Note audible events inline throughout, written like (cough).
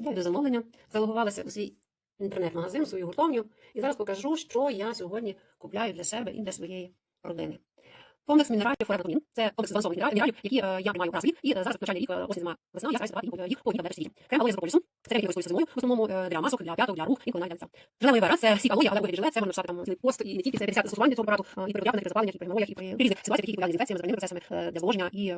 Сідаю до замовлення, залогувалася у свій інтернет-магазин, свою гуртовню, і зараз покажу, що я сьогодні купляю для себе і для своєї родини. Комплекс мінералів Forever Це комплекс збалансованих мінералів, які е, я приймаю раз в і е, зараз почали рік, е, осінь, зима, весна, я стараюся брати їх по одній таблетці. Крем алоє з прополісу. Це крем, який використовується зимою, в основному для масок, для п'яток, для рук, інколи навіть для лиця. Жилевий вера, це сік алоє, але вигляді жилет, це можна написати там цілий пост, і не тільки це 50 застосувань цього препарату, і при об'явлених, при запаленнях, і при геморроях, і при різних ситуаціях, які пов'язані з інфекціями, з процесами, для зволоження і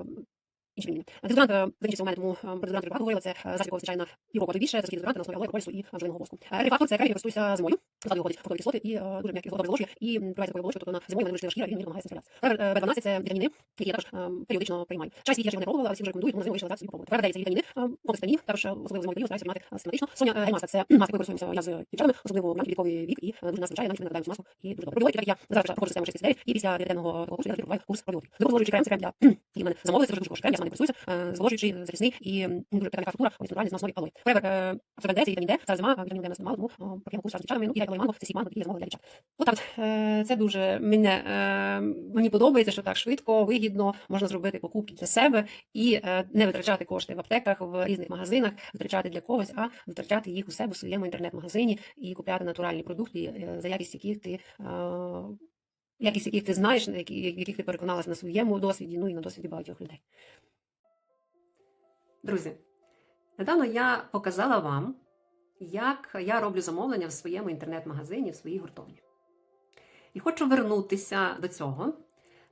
е, інші вміння. Дезодорант е, закінчився у мене, тому е, про дезодорант багато говорила, це е, засіб, якого вистачає на півроку, а то більше, це такі дезодоранти на основі алоє, прополісу і бджолиного воску. Е, Рефактор, це крем, який користується зимою, складу його входить фруктові кислоти і е, дуже м'який добре зложує, і впливається такою оболочкою, тобто на зимою мене дуже шкіра, і він допомагає справлятися. Февер B12 це вітаміни, які я також е, періодично приймаю. Чай світ я ще не пробувала, але всі вже рекомендують, тому зиму вирішила зараз собі попробувати. Февер 9 це вітаміни, комплекс вітамінів, також особливо зимовий період стараюся приймати е, систематично. Соня гельмаска, це маска, якою користуємося я з дівчатами, особливо в антивіковий вік, і дуже нас вивчає, навіть ми накладаємо маску, і дуже добре. Пробиваю, так як я зараз проходжу систему 69, і після дев'ятиденного такого курсу я завжди пробуваю курс пробіотик. Глибоко крем, це крем для, (clears throat) який мене замовили, це дуже дуже крем, я сама не користуюся, зволожуючий, захисний і дуже питання фактура, ось натуральний на основі алої. Февер, е, абсолютно це вітамін Д, зараз зима, вітамін у нас немало, тому е, курс з дівчатами, ну і манго, це сік манго, такий я для дівчат. Отак, е, це дуже мене, е, мені подобається, що так швидко, вигідно можна зробити покупки для себе і е, не витрачати кошти в аптеках, в різних магазинах, витрачати для когось, а витрачати їх у себе у своєму інтернет-магазині і купляти натуральні продукти, за якість яких ти. Якість яких ти знаєш, в яких ти переконалася на своєму досвіді, ну і на досвіді багатьох людей. Друзі, недавно я показала вам, як я роблю замовлення в своєму інтернет-магазині, в своїй гуртовні. І хочу вернутися до цього,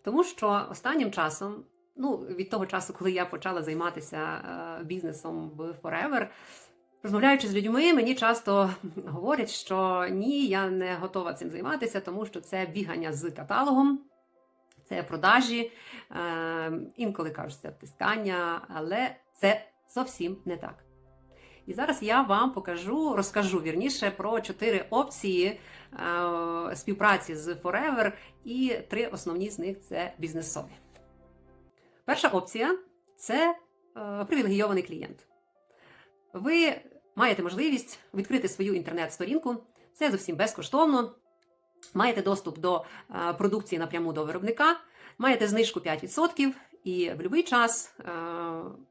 тому що останнім часом, ну, від того часу, коли я почала займатися е, бізнесом в Forever, розмовляючи з людьми, мені часто говорять, що ні, я не готова цим займатися, тому що це бігання з каталогом, це продажі, е, інколи кажуть, це втискання, але це зовсім не так. І зараз я вам покажу, розкажу вірніше про чотири опції е, співпраці з Forever, і три основні з них це бізнесові. Перша опція це е, привілегійований клієнт. Ви маєте можливість відкрити свою інтернет-сторінку. Це зовсім безкоштовно. Маєте доступ до е, продукції напряму до виробника, маєте знижку 5%, і в будь-який час е,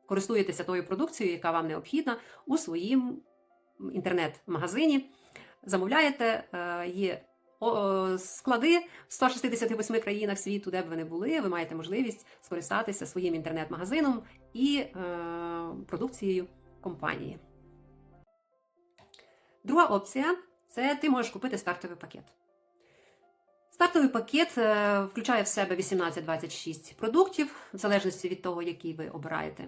користуєтеся тою продукцією, яка вам необхідна у своїм інтернет-магазині. Замовляєте, е, є склади в 168 країнах світу, де б ви не були, ви маєте можливість скористатися своїм інтернет-магазином і е, продукцією компанії. Друга опція це ти можеш купити стартовий пакет. Стартовий пакет е, включає в себе 18-26 продуктів, в залежності від того, який ви обираєте.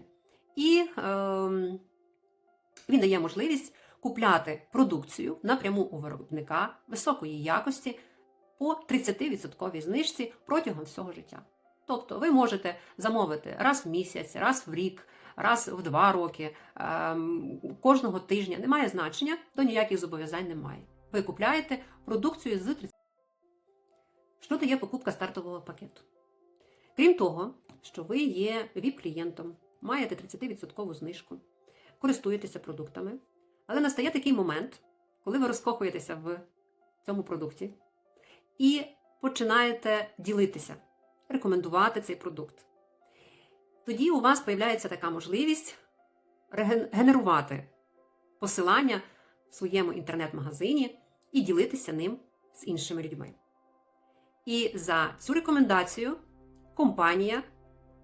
І е, він дає можливість купляти продукцію напряму у виробника високої якості по 30% знижці протягом всього життя. Тобто ви можете замовити раз в місяць, раз в рік, раз в два роки, ем, кожного тижня. Немає значення, до ніяких зобов'язань немає. Ви купляєте продукцію з 30%. Що дає покупка стартового пакету? Крім того, що ви є ВІП-клієнтом, маєте 30% знижку, користуєтеся продуктами, але настає такий момент, коли ви розкохуєтеся в цьому продукті і починаєте ділитися, рекомендувати цей продукт. Тоді у вас з'являється така можливість генерувати посилання в своєму інтернет-магазині і ділитися ним з іншими людьми. І за цю рекомендацію компанія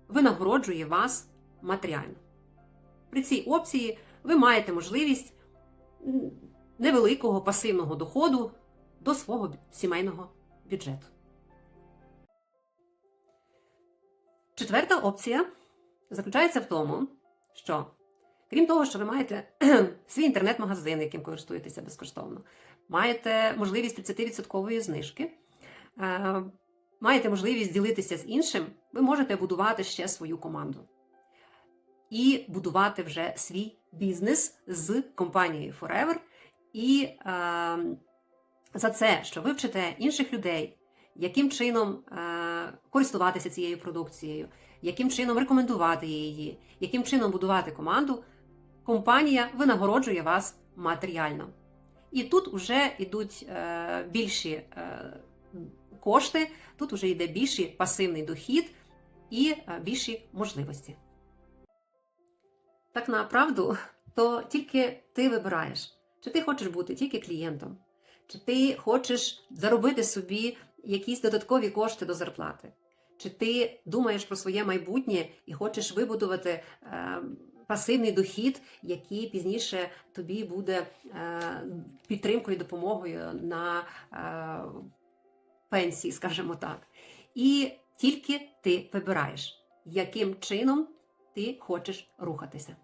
винагороджує вас матеріально. При цій опції ви маєте можливість невеликого пасивного доходу до свого сімейного бюджету. Четверта опція заключається в тому, що крім того, що ви маєте (clears throat) свій інтернет-магазин, яким користуєтеся безкоштовно, маєте можливість 30% знижки, маєте можливість ділитися з іншим, ви можете будувати ще свою команду і будувати вже свій бізнес з компанією Forever. І е, за це, що ви вчите інших людей, яким чином е, користуватися цією продукцією, яким чином рекомендувати її, яким чином будувати команду, компанія винагороджує вас матеріально. І тут вже йдуть е, більші е, кошти, тут вже йде більший пасивний дохід і е, більші можливості. так на правду, то тільки ти вибираєш, чи ти хочеш бути тільки клієнтом, чи ти хочеш заробити собі якісь додаткові кошти до зарплати, чи ти думаєш про своє майбутнє і хочеш вибудувати е, пасивний дохід, який пізніше тобі буде е, підтримкою, допомогою на е, пенсії, скажімо так. І тільки ти вибираєш, яким чином ти хочеш рухатися.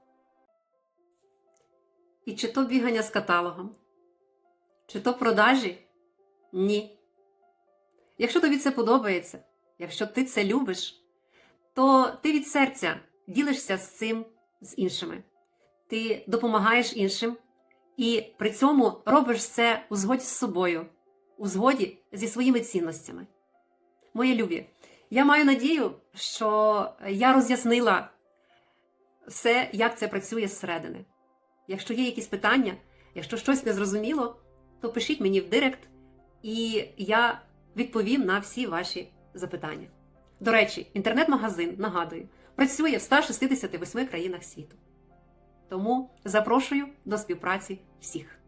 І чи то бігання з каталогом, чи то продажі? Ні. Якщо тобі це подобається, якщо ти це любиш, то ти від серця ділишся з цим з іншими. Ти допомагаєш іншим і при цьому робиш це у згоді з собою, у згоді зі своїми цінностями. Мої любі, я маю надію, що я роз'яснила все, як це працює зсередини. Якщо є якісь питання, якщо щось не зрозуміло, то пишіть мені в директ, і я відповім на всі ваші запитання. До речі, інтернет-магазин, нагадую, працює в 168 країнах світу. Тому запрошую до співпраці всіх.